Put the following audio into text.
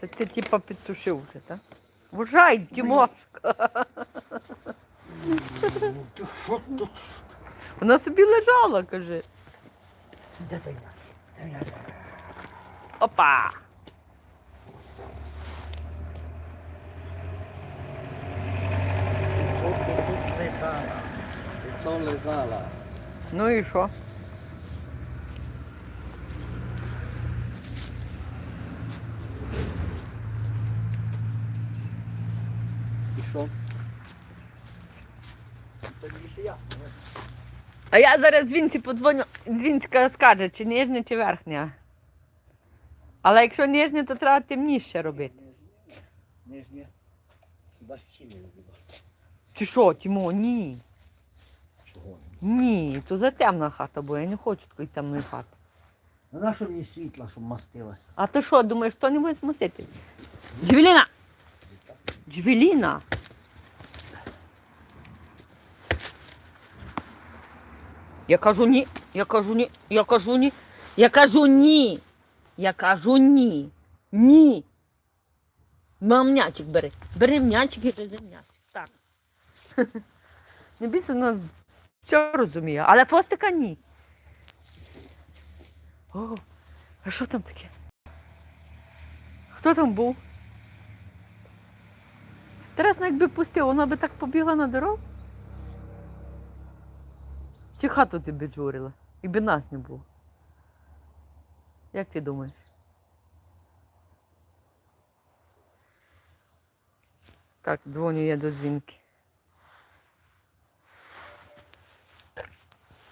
Та ти типа підсушив вже, так? Що тут? Вона собі лежала, каже. Опа! Тут, тут, тут лежала. Це лежала. Ну і що? Я. А я зараз дзвінці подзвоню. Дзвінська скаже, чи нижня, чи верхня. Але якщо нижня, то треба темніше робити. Нижнє. Хіба ще не люблю. Чи що, Тімо? Ні. Чого? Ні, то затемна хата, бо я не хочу такої темної хати. Ну на що мені світла, щоб мастилась? А ти що, думаєш, хто не буде змусити? Джевеліна! Джевеліна! Я кажу ні, я кажу ні, я кажу ні, я кажу ні. Я кажу ні. Ні. Мам м'ячик бери. Бери м'ячик і вези м'ячик. Так. Не бійся, вона все розуміє, але фостика ні. О, а що там таке? Хто там був? Тарас ну, якби пустив, вона би так побігла на дорогу. Чи хату ти би джурила? І нас не було. Як ти думаєш? Так, дзвоню я до дзвінки.